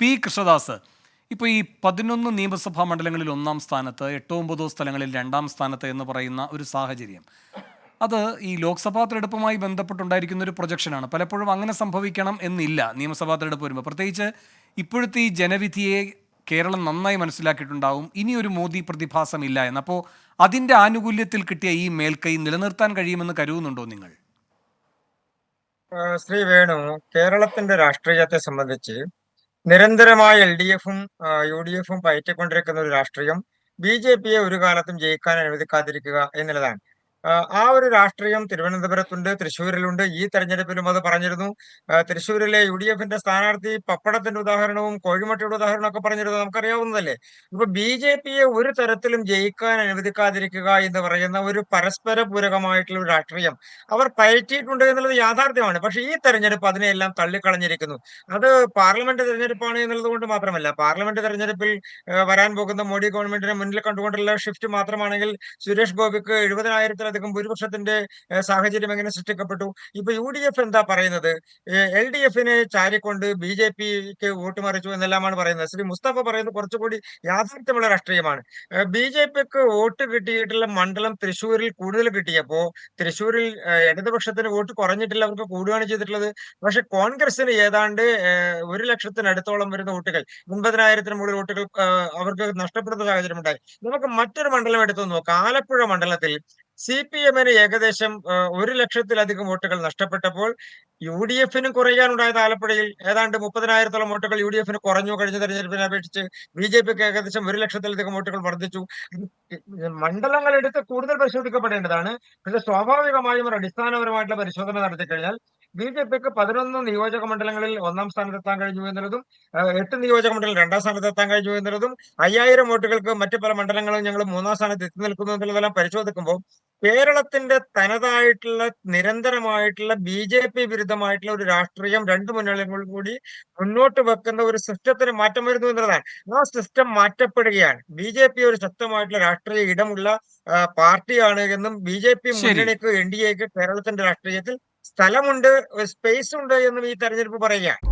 P Krishnadas. ഇപ്പോൾ ഈ പതിനൊന്ന് നിയമസഭാ മണ്ഡലങ്ങളിൽ ഒന്നാം സ്ഥാനത്ത് എട്ടോ ഒമ്പതോ സ്ഥലങ്ങളിൽ രണ്ടാം സ്ഥാനത്ത് എന്ന് പറയുന്ന ഒരു സാഹചര്യം. അത് ഈ ലോക്സഭാ തെരഞ്ഞെടുപ്പുമായി ബന്ധപ്പെട്ടുണ്ടായിരിക്കുന്ന ഒരു പ്രൊജക്ഷനാണ്. പലപ്പോഴും അങ്ങനെ സംഭവിക്കണം എന്നില്ല നിയമസഭാ തെരഞ്ഞെടുപ്പ് വരുമ്പോൾ. പ്രത്യേകിച്ച് ഇപ്പോഴത്തെ ഈ ജനവിധിയെ കേരളം നന്നായി മനസ്സിലാക്കിയിട്ടുണ്ടാവും. ഇനി ഒരു മോദി പ്രതിഭാസം ഇല്ല എന്ന്. അപ്പോൾ അതിന്റെ ആനുകൂല്യത്തിൽ കിട്ടിയ ഈ മേൽക്കൈ നിലനിർത്താൻ കഴിയുമെന്ന് കരുതുന്നുണ്ടോ നിങ്ങൾ? ശ്രീ വേണു കേരളത്തിന്റെ രാഷ്ട്രീയത്തെ സംബന്ധിച്ച് നിരന്തരമായി എൽ ഡി എഫും യു ഡി എഫും പയറ്റിക്കൊണ്ടിരിക്കുന്ന ഒരു രാഷ്ട്രീയം. ബി ജെ പിയെ ഒരു കാലത്തും ജയിക്കാൻ അനുവദിക്കാതിരിക്കുക എന്നുള്ളതാണ്. ആ, ഒരു രാഷ്ട്രീയം തിരുവനന്തപുരത്തുണ്ട് തൃശ്ശൂരിലുണ്ട്. ഈ തെരഞ്ഞെടുപ്പിലും അത് പറഞ്ഞിരുന്നു. തൃശ്ശൂരിലെ യു ഡി എഫിന്റെ സ്ഥാനാർത്ഥി പപ്പടത്തിന്റെ ഉദാഹരണവും കോഴിമട്ടിയുടെ ഉദാഹരണവും ഒക്കെ പറഞ്ഞിരുന്നു. നമുക്കറിയാവുന്നതല്ലേ? ഇപ്പൊ ബി ജെ പിയെ ഒരു തരത്തിലും ജയിക്കാൻ അനുവദിക്കാതിരിക്കുക എന്ന് പറയുന്ന ഒരു പരസ്പര പൂരകമായിട്ടുള്ള രാഷ്ട്രീയം അവർ പയറ്റിയിട്ടുണ്ട് എന്നുള്ളത് യാഥാർത്ഥ്യമാണ്. പക്ഷെ ഈ തെരഞ്ഞെടുപ്പ് അതിനെയെല്ലാം തള്ളിക്കളഞ്ഞിരിക്കുന്നു. അത് പാർലമെന്റ് തെരഞ്ഞെടുപ്പാണ് എന്നുള്ളത് കൊണ്ട് മാത്രമല്ല പാർലമെന്റ് തെരഞ്ഞെടുപ്പിൽ വരാൻ പോകുന്ന മോഡി ഗവൺമെന്റിനെ മുന്നിൽ കണ്ടുകൊണ്ടുള്ള ഷിഫ്റ്റ് മാത്രമാണെങ്കിൽ സുരേഷ് ഗോപിക്ക് എഴുപതിനായിരത്തിലധികം ഭൂരിപക്ഷത്തിന്റെ ഏഹ്, സാഹചര്യം എങ്ങനെ സൃഷ്ടിക്കപ്പെട്ടു? ഇപ്പൊ യു ഡി എഫ് എന്താ പറയുന്നത്? എൽ ഡി എഫിനെ ചാരിക്കൊണ്ട് ബി ജെ പിക്ക് വോട്ട് മറിച്ചു എന്നെല്ലാമാണ് പറയുന്നത്. ശ്രീ മുസ്തഫ പറയുന്നത് കുറച്ചുകൂടി യാഥാർത്ഥ്യമുള്ള രാഷ്ട്രീയമാണ്. ബി ജെ പിക്ക് വോട്ട് കിട്ടിയിട്ടുള്ള മണ്ഡലം തൃശ്ശൂരിൽ കൂടുതൽ കിട്ടിയപ്പോ തൃശ്ശൂരിൽ ഇടതുപക്ഷത്തിന് വോട്ട് കുറഞ്ഞിട്ടില്ല അവർക്ക് കൂടുകയാണ് ചെയ്തിട്ടുള്ളത്. പക്ഷെ കോൺഗ്രസിന് ഏതാണ്ട് ഒരു ലക്ഷത്തിനടുത്തോളം വരുന്ന വോട്ടുകൾ ഒൻപതിനായിരത്തിന് മുകളിൽ വോട്ടുകൾ അവർക്ക് നഷ്ടപ്പെടുന്ന സാഹചര്യം ഉണ്ടായി നമുക്ക് മറ്റൊരു മണ്ഡലം എടുത്തു നോക്കാം. ആലപ്പുഴ മണ്ഡലത്തിൽ സി പി എമ്മിന് ഏകദേശം ഒരു ലക്ഷത്തിലധികം വോട്ടുകൾ നഷ്ടപ്പെട്ടപ്പോൾ യു ഡി എഫിനും കുറയാനുണ്ടായത് ആലപ്പുഴയിൽ. ഏതാണ്ട് മുപ്പതിനായിരത്തോളം വോട്ടുകൾ യു ഡി എഫിന് കുറഞ്ഞു. കഴിഞ്ഞ തെരഞ്ഞെടുപ്പിനെ അപേക്ഷിച്ച് ബി ജെ പിക്ക് ഏകദേശം ഒരു ലക്ഷത്തിലധികം വോട്ടുകൾ വർദ്ധിച്ചു. മണ്ഡലങ്ങൾ എടുത്ത് കൂടുതൽ പരിശോധിക്കപ്പെടേണ്ടതാണ്. പക്ഷെ സ്വാഭാവികമായും ഒരു അടിസ്ഥാനപരമായിട്ടുള്ള പരിശോധന നടത്തി കഴിഞ്ഞാൽ ബി ജെ പിക്ക് പതിനൊന്ന് നിയോജക മണ്ഡലങ്ങളിൽ ഒന്നാം സ്ഥാനത്തെത്താൻ കഴിഞ്ഞു എന്നുള്ളതും എട്ട് നിയോജക മണ്ഡലം രണ്ടാം സ്ഥാനത്തെത്താൻ കഴിഞ്ഞു എന്നുള്ളതും അയ്യായിരം വോട്ടുകൾക്ക് മറ്റു പല മണ്ഡലങ്ങളും ഞങ്ങൾ മൂന്നാം സ്ഥാനത്ത് എത്തി നിൽക്കുന്നു എന്നുള്ളതെല്ലാം പരിശോധിക്കുമ്പോൾ കേരളത്തിന്റെ തനതായിട്ടുള്ള നിരന്തരമായിട്ടുള്ള ബി ജെ പി വിരുദ്ധമായിട്ടുള്ള ഒരു രാഷ്ട്രീയം രണ്ട് മുന്നണികൾ കൂടി മുന്നോട്ട് വെക്കുന്ന ഒരു സിസ്റ്റത്തിന് മാറ്റം വരുന്നു എന്നുള്ളതാണ്. ആ സിസ്റ്റം മാറ്റപ്പെടുകയാണ്. ബി ജെ പി ഒരു ശക്തമായിട്ടുള്ള രാഷ്ട്രീയ ഇടമുള്ള പാർട്ടിയാണ് എന്നും ബി ജെ പി മുന്നണിക്ക് എൻ ഡി എക്ക് കേരളത്തിന്റെ രാഷ്ട്രീയത്തിൽ സ്ഥലമുണ്ട് സ്പേസ് ഉണ്ട് എന്നും ഈ തെരഞ്ഞെടുപ്പ് പറയുകയാണ്.